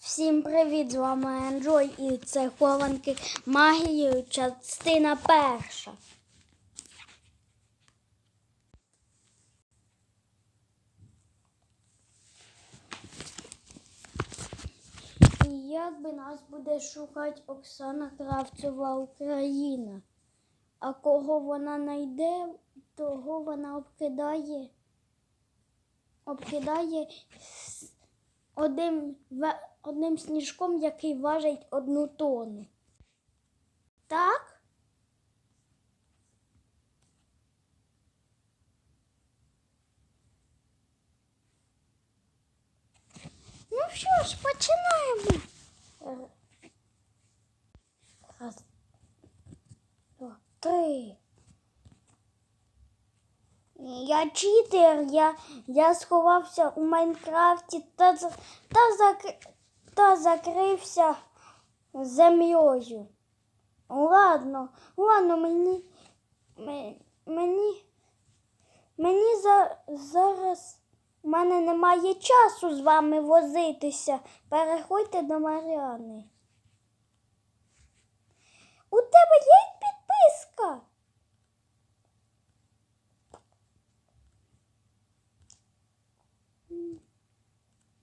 Всім привіт! З вами Енджой і це хованки магією, частина перша. І як би нас буде шукати Оксана Кравцева Україна? А кого вона знайде, того вона обкидає, обкидає одним, одним сніжком, який важить одну тонну. Так? Ну що ж, починаємо. Раз, два, три. Я читер, я, я сховався у Майнкрафті та, та, зак, та закрився землею. Ладно, ладно, мені, мені, мені за, зараз у мене немає часу з вами возитися. Переходьте до Маріани. У тебе є підписка?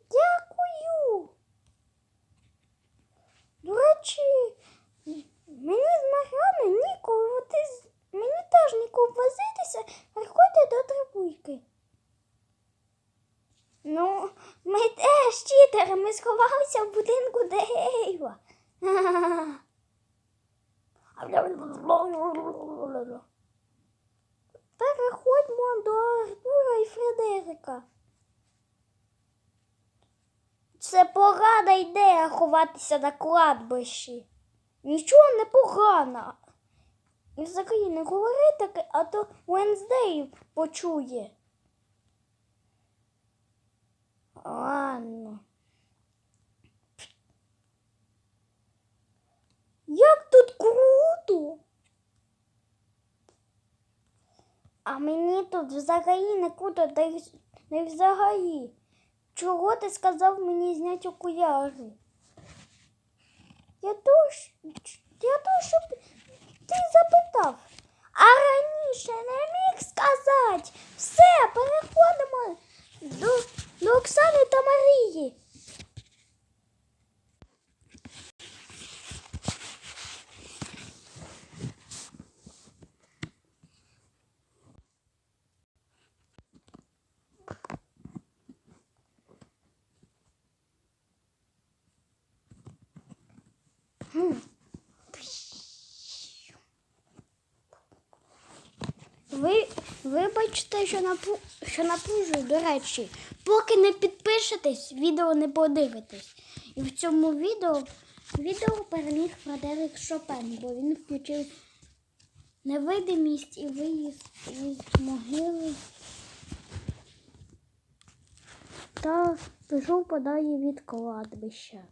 Дякую. До речі, мені з Маріани ніколи, ти з- мені теж ніколи возитися, приходьте до. Ну, ми теж читери, ми сховалися в будинку Дейва. Переходьмо до Артура і Фредерика. Це погана ідея ховатися на кладбищі. Нічого не погано. Взагалі не говори таке, а то Венздей почує. Ладно. Як тут круто. А мені тут взагалі не круто, та й не взагалі. Чого ти сказав мені зняти окуляри? 5. Все, переходимо до, до Оксани та Марії. Ви вибачте, що напу... що напружую, до речі, поки не підпишетесь, відео не подивитесь. І в цьому відео відео переміг Фредерик Шопен, бо він включив невидимість і виїзд із могили та пішов подалі від кладбища.